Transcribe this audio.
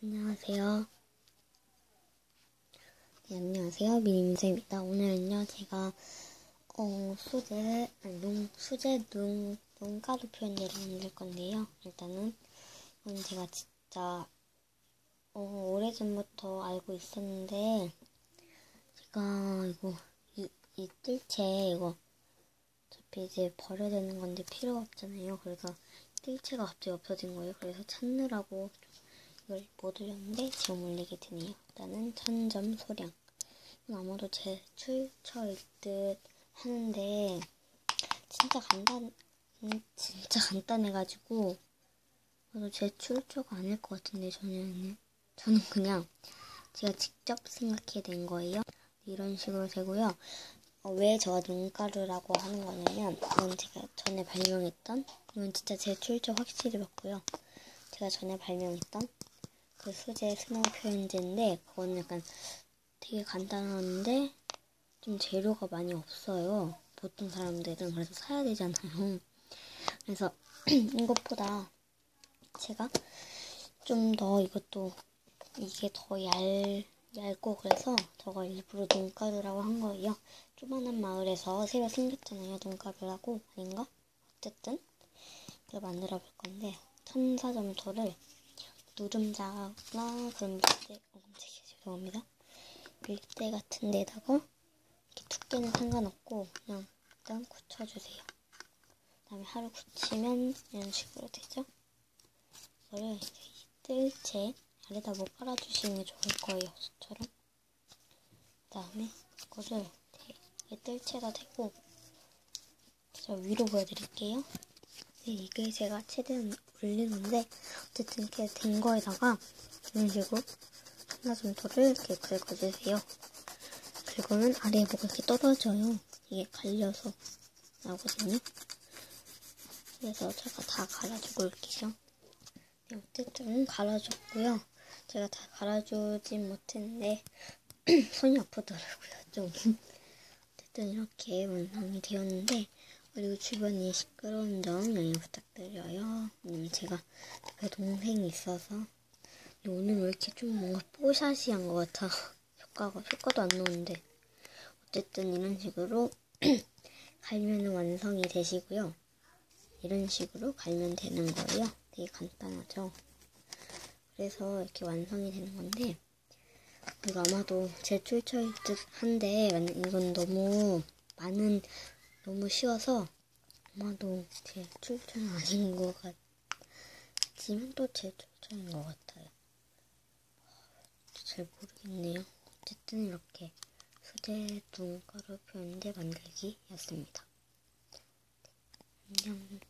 안녕하세요. 네, 안녕하세요. 미림쌤입니다. 오늘은요, 제가, 어, 수제, 아니, 눈, 수제 눈, 눈가루 표현제를 만들 건데요. 일단은, 이건 제가 진짜, 어, 오래전부터 알고 있었는데, 제가, 이거, 이, 이 뜰채, 이거, 어차피 이제 버려야 되는 건데 필요가 없잖아요. 그래서 뜰채가 갑자기 없어진 거예요. 그래서 찾느라고 이걸 못 올렸는데 지금 올리게 되네요. 일단은 천점 소량. 아마도 제 출처일 듯 하는데 진짜 간단 음, 진짜 간단해가지고 저도 제 출처가 아닐 것 같은데 저는 저는 그냥 제가 직접 생각해 낸 거예요. 이런 식으로 되고요. 어, 왜 저가 눈가루라고 하는 거냐면 이건 제가 전에 발명했던 이건 진짜 제 출처 확실히 맞고요. 제가 전에 발명했던 그 수제 스노우 표현제인데 그거는 약간 되게 간단한데 좀 재료가 많이 없어요. 보통 사람들은 그래서 사야 되잖아요. 그래서 이것보다 제가 좀 더 이것도 이게 더 얇, 얇고 그래서 저거 일부러 눈가루라고 한 거예요. 조만한 마을에서 새로 생겼잖아요. 눈가루라고 아닌가? 어쨌든 이걸 만들어 볼 건데 천사 점토를 누름자나 그런 밀대, 어, 깜짝이야, 죄송합니다. 밀대 같은 데다가 이렇게 두께는 상관없고 그냥 일단 굳혀주세요. 그 다음에 하루 굳히면 이런 식으로 되죠? 이거를 이제 뜰채 아래다 뭐 깔아주시는 게 좋을 거예요, 수처럼. 그 다음에 이거를 이게 뜰채가 되고 저 위로 보여드릴게요. 네, 이게 제가 최대한 올리는데 어쨌든 이렇게 된 거에다가 이런 식으로 한라점토를 이렇게 긁어주세요. 긁으면 아래에 뭐가 이렇게 떨어져요. 이게 갈려서 나오거든요. 그래서 제가 다 갈아주고 올게요. 네, 어쨌든 갈아줬고요. 제가 다 갈아주진 못했는데 손이 아프더라고요. 좀. 어쨌든 이렇게 완성이 되었는데 그리고 주변이 시끄러운 점 양해 부탁드려요. 왜냐면 제가 제 동생이 있어서 오늘 왜 이렇게 좀 뭔가 뽀샤시한 것 같아. 효과가 효과도 안 나오는데 어쨌든 이런 식으로 갈면 완성이 되시고요. 이런 식으로 갈면 되는 거예요. 되게 간단하죠. 그래서 이렇게 완성이 되는 건데 이거 아마도 제 출처일 듯 한데 이건 너무 많은 너무 쉬워서 엄마도 제 출전 아닌 것 같지만 또 제 출전인 것 같아요. 잘 모르겠네요. 어쨌든 이렇게 수제 눈가루 표현제 만들기였습니다. 네, 안녕.